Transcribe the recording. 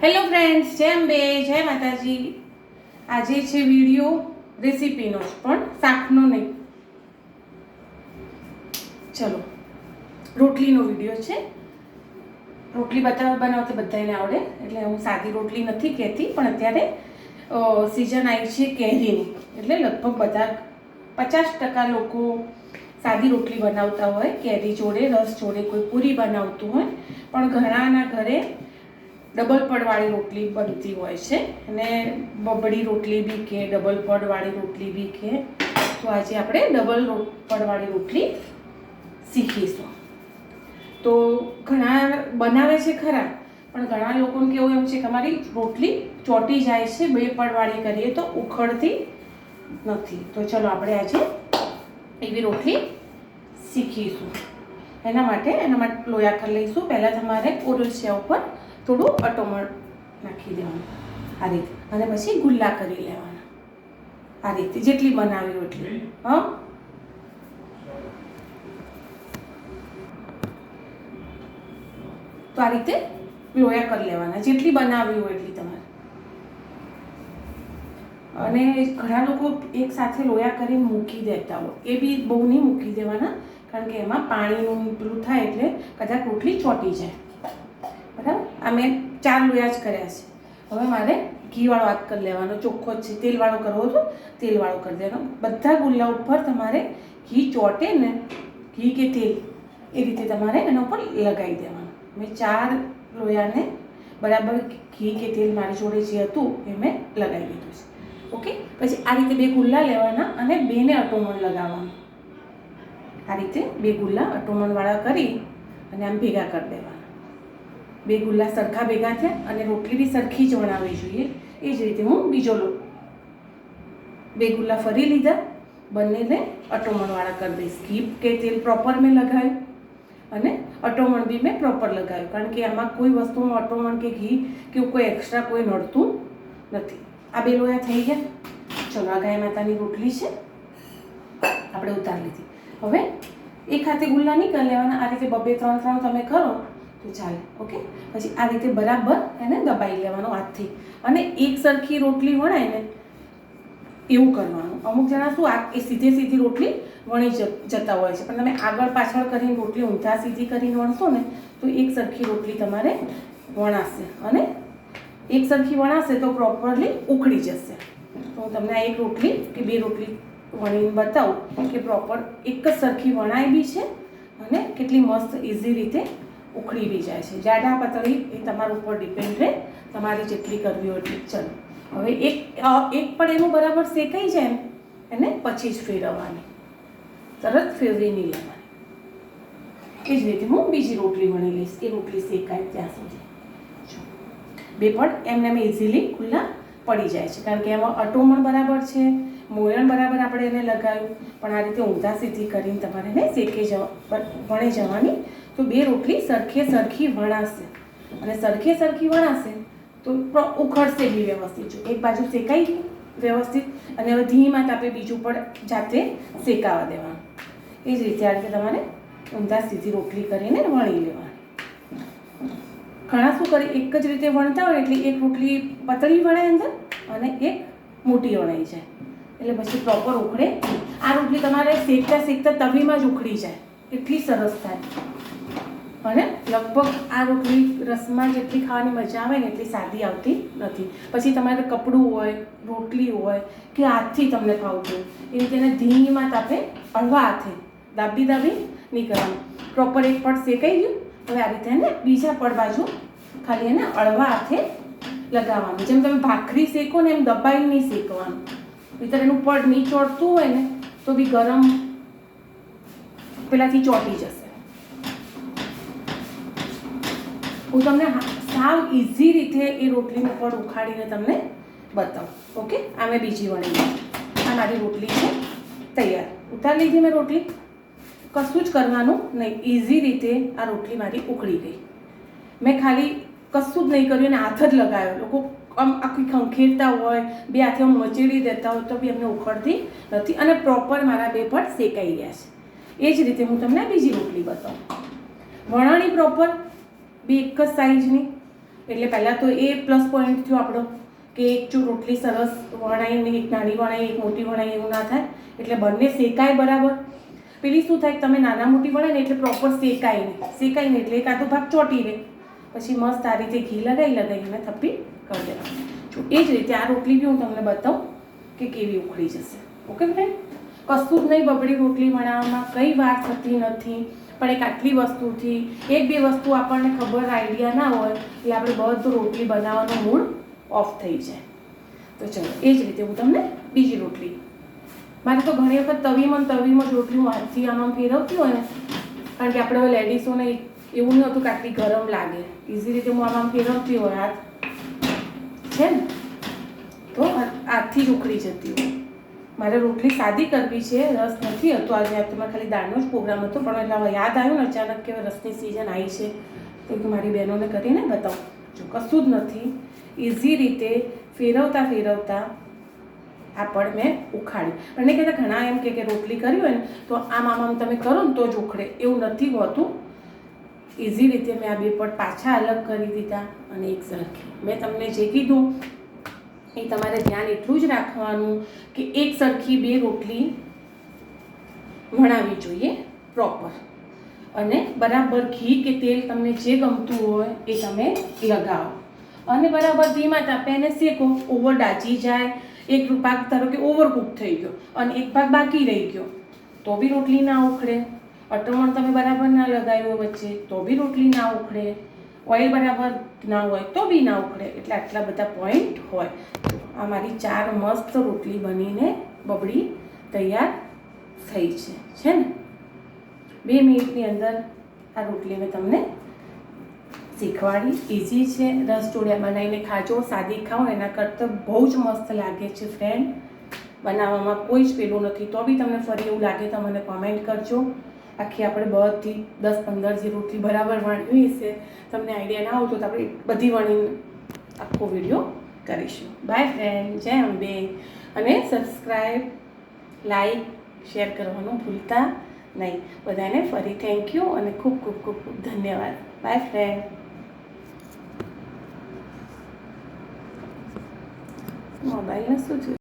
Hello friends જય અંબે, જય માતાજી. આજે છે વીડિયો રેસીપીનો પણ શાકનો નહીં. ચલો, રોટલીનો વીડિયો છે. રોટલી બતાવવા બનાવતા બધાને આવડે, એટલે હું સાદી રોટલી નથી કહેતી, પણ અત્યારે સિઝન આવી છે કેરીની. એટલે લગભગ બધા પચાસ ટકા લોકો સાદી રોટલી બનાવતા હોય, કેરી જોડે, રસ જોડે, કોઈ પૂરી બનાવતું હોય, પણ ઘણાના ઘરે ડબલ પડવાળી રોટલી બનતી હોય છે અને બબડી રોટલી બી કે, ડબલ પડવાળી રોટલી બી કે. તો આજે આપણે ડબલ પડવાળી રોટલી શીખીશું. તો ઘણા બનાવે છે ખરા, પણ ઘણા લોકોને કેવું એમ છે કે અમારી રોટલી ચોટી જાય છે, બે પડવાળી કરીએ તો ઉખડતી નથી. તો ચલો આપણે આજે એવી રોટલી શીખીશું. એના માટે એના માટે લોયા કરી લઈશું. પહેલાં તમારે ઓરસિયા ઉપર થોડું અટોમણ નાખી દેવાનું. આ રીતે. અને પછી ગુલ્લા કરી લેવાના. આ રીતે. જેટલી બનાવી એટલી. હા? તો આ રીતે લોયા કરી લેવાના. જેટલી બનાવવી હોય એટલી તમારે. અને ઘણા લોકો એક સાથે લોયા કરીને મૂકી દેતા હોય. એ બી બહુ નહીં મૂકી દેવાના. કારણ કે એમાં પાણીનું પેલું થાય એટલે કદાચ રોટલી ચોંટી જાય. આ મેં ચાર લોયા જ કર્યા છે. હવે મારે ઘીવાળો હાથ કરી લેવાનો, ચોખ્ખો જ છે. તેલવાળો કરવો તો તેલવાળો કરી દેવાનો. બધા ગુલ્લા ઉપર તમારે ઘી ચોંટે ને, ઘી કે તેલ, એ રીતે તમારે એના ઉપર લગાવી દેવાનું. મેં ચાર લોયાને બરાબર ઘી કે તેલ મારી જોડે જે હતું એ મેં લગાવી દીધું છે. ઓકે? પછી આ રીતે બે ગુલ્લા લેવાના અને બેને અટોમણ લગાવવાનું. આ રીતે બે ગુલ્લા અટોમણવાળા કરી અને આમ ભેગા કરી દેવાના. બે ગુલ્લા સરખા ભેગા થયા અને રોટલી બી સરખી જ વણાવવી જોઈએ. એ જ રીતે હું બીજો લો બે ગુલ્લા ફરી લીધા. બંનેને અટોમણવાળા કરી દઈશ ઘી કે તેલ પ્રોપર મેં લગાવ્યું. અને અટોમણ બી મેં પ્રોપર લગાવ્યું. કારણ કે આમાં કોઈ વસ્તુમાં અટોમણ કે ઘી કે કોઈ એક્સ્ટ્રા કોઈ નડતું નથી. આ બે લોયા થઈ ગયા. ચલો, આ ગાય માતાની રોટલી છે. આપણે ઉતારી લીધી. હવે એક હાથે ગુલ્લા નહીં કરી લેવાના. આ રીતે બબે ત્રણ ત્રણ તમે કરો. તો ચાલે, ઓકે? પછી આ રીતે બરાબર એને દબાઈ લેવાનો હાથથી. અને એક સરખી રોટલી વણાય ને, એવું કરવાનું. અમુક જણા શું આ એ સીધે સીધી રોટલી વણી જતા હોય છે. પણ તમે આગળ પાછળ કરીને રોટલી ઊંધા સીધી કરીને વણશો ને, તો એક સરખી રોટલી તમારે વણાશે. અને એક સરખી વણાશે તો પ્રોપરલી ઉખડી જશે. તો હું તમને આ એક રોટલી કે બે રોટલી વણીને બતાવું કે પ્રોપર એક જ સરખી વણાય બી છે અને કેટલી મસ્ત ઇઝી રીતે ઉખડી બી જાય છે. જાડા પતળી એ તમારા ઉપર ડિપેન્ડ રહે. તમારે જેટલી કરવી હોય એટલી ચલો. હવે એક એક પણ એનું બરાબર શેકાઈ જાય એને પછી જ ફેરવવાની તરત ફેરવી નહીં લેવાની. એ જ રીતે હું બીજી રોટલી વણી લઈશ. એ રોટલી શેકાય ત્યાં સુધી. બે પણ એમને એમ ઇઝીલી ખુલ્લા પડી જાય છે. કારણ કે એમાં અટોમણ બરાબર છે. મોયણ બરાબર આપણે એને લગાવ્યું. પણ આ રીતે ઊંધા સીધી કરીને તમારે એને શેકે જવા, વણે જવાની તો બે રોટલી સરખે સરખી વણાશે. અને સરખે સરખી વણાશે તો ઉખડશે બી વ્યવસ્થિત. જો એક બાજુ શેકાઈ વ્યવસ્થિત. અને હવે ધીમા તાપે બીજું પણ જાતે શેકાવા દેવાનું. એ જ રીતે આ રીતે તમારે ઊંધા સીધી રોટલી કરીને વણી લેવાની. ઘણા શું કરે? એક જ રીતે વણતા હોય એટલે એક રોટલી પતળી વણાય અંદર અને એક મોટી વણાઈ જાય. એટલે પછી પ્રોપર ઉખડે. આ રોટલી તમારે શેકતા શેકતા તવીમાં જ ઉખડી જાય. એટલી સરસ થાય. અને લગભગ આ રોટલી રસમાં જેટલી ખાવાની મજા આવે ને એટલી સાદી આવતી નથી. પછી તમારે કપડું હોય, રોટલી હોય, કે હાથથી તમને ખાવું એ રીતે એને ધીમીમાં તાપે હળવા હાથે દાબી દાબી નહીં કરવાનું. પ્રોપર એક પડ શેકાઈ ગયું, હવે આ રીતે એને બીજા પડ બાજુ ખાલી એને હળવા હાથે લગાવવાનું. જેમ તમે ભાખરી શેકો ને એમ દબાઈ નહીં શેકવાનું. નહીતર એનું પડ નહીં ચોટતું હોય ને, તો બી ગરમ પેલાથી ચોંટી જશે. હું તમને સાવ ઇઝી રીતે એ રોટલીનું પણ ઉખાડીને તમને બતાવું, ઓકે? આ મેં બીજી વણી આ મારી રોટલી છે, તૈયાર. ઉતારી લીધી મેં રોટલી. કશું જ કરવાનું નહીં. ઇઝી રીતે આ રોટલી મારી ઉકળી ગઈ. મેં ખાલી કશું જ નહીં કર્યું અને હાથ જ લગાવ્યો. લોકો આમ આખી ખંખેરતા હોય, બે હાથે આમ મચેડી દેતા હોય, તો બી એમને ઉખડતી નથી અને પ્રોપર મારા બે પટ શેકાઈ ગયા છે. એ જ રીતે હું તમને બીજી રોટલી બતાવું. વણાણી પ્રોપર બે એક જ સાઈઝની એટલે પહેલાં તો એ પ્લસ પોઈન્ટ થયો આપણો કે એક જો રોટલી સરસ વણાઈ ને એક નાની વણાઈ, એક મોટી વણાઈ એવું ના થાય. એટલે બંને શેકાય બરાબર. પેલી શું થાય તમે નાના મોટી વણાય ને એટલે પ્રોપર શેકાય નહીં. શેકાય નહીં એટલે એક આધો ભાગ ચોટી રહે પછી મસ્ત આ રીતે ઘી લગાવી લગાવીને થપ્પી કરી દેવા જો એ જ રીતે આ રોટલી બી હું તમને બતાવું કે કેવી ઉખડી જશે. ઓકે ફ્રેન્ડ કશું જ નહીં બબડી રોટલી બનાવવામાં, કંઈ વાર થતી નથી. પણ એક આટલી વસ્તુથી, એક બે વસ્તુ આપણને ખબર આઈડિયા ના હોય એટલે આપણે બધું રોટલી બનાવવાનો મૂડ ઓફ થઈ જાય. તો ચલો, એ જ રીતે હું તમને બીજી રોટલી. મારે તો ઘણી વખત તવીમાં તવીમાં રોટલી હું હાથથી આમ ફેરવતી હોય ને, કારણ કે આપણે હવે લેડીઝોને એવું નહીં હતું કે આટલી ગરમ લાગે. ઇઝી રીતે હું આમ ફેરવતી હોય હાથ. છે ને? તો હાથથી જ ઉખડી જતી હોય. મારે રોટલી સાદી કરવી છે, રસ નથી હતો આજે. આ તમારે ખાલી દાળનો જ પ્રોગ્રામ હતો, પણ એટલે હવે યાદ આવ્યું ને અચાનક કે રસની સિઝન આવી છે. તો મારી બહેનોને કરીને બતાવું. જો કશું જ નથી ઇઝી રીતે ફેરવતા ફેરવતા આ પડ મેં ઉખાડ્યું. અને કહેતા ઘણા એમ કે રોટલી કરી હોય ને, તો આમ આમ આમ તમે કરો ને તો જ ઉખડે. એવું નથી હોતું. ઇઝી રીતે મેં આ બે પડ પાછા અલગ કરી દીધા અને એક સરખી. મેં તમને જે કીધું એ તમારે ધ્યાન એટલું જ રાખવાનું કે એક સરખી બે રોટલી વણાવી જોઈએ પ્રોપર અને બરાબર ઘી કે તેલ તમને જે ગમતું હોય એ તમે લગાવો. અને બરાબર ધીમા તાપે એને શેકો, ઓવર ડાચી જાય. એક ભાગ ધારો કે ઓવરકુક થઈ ગયો અને એક ભાગ બાકી રહી ગયો, તો બી રોટલી ના ઉખડે. અટમણ તમે બરાબર ના લગાવ્યો વચ્ચે, તો બી રોટલી ના ઉખડે. ઓઇલ બરાબર ના હોય તો બી ના ઉખડે. એટલે આટલા બધા પોઈન્ટ હોય. આ મારી ચાર મસ્ત રોટલી બનીને બબડી તૈયાર થઈ છે. છે ને? બે મિનિટની અંદર આ રોટલી મેં તમને શીખવાડી. ઇઝી છે. રસ જોડિયા બનાવીને ખાજો. સાદી ખાઓ. એના કરતાં બહુ જ મસ્ત લાગે છે ફ્રેન્ડ બનાવવામાં કોઈ જ પેલું નથી. તો બી તમને ફરી એવું લાગે તો મને કોમેન્ટ કરજો. આખી આપણે બધી દસ પંદર જે રોટલી બરાબર વણવી છે તમને આઈડિયા ના આવતો તો આપણે બધી વણીને આખો વીડિયો કરીશું. બાય ફ્રેન્ડ જય અંબે. અને સબસ્ક્રાઈબ લાઈક શેર કરવાનું ભૂલતા નહીં. બધાને ફરી થેન્ક યુ અને ખૂબ ખૂબ ખૂબ ખૂબ ધન્યવાદ. બાય ફ્રેન્ડ મોબાઈલને શું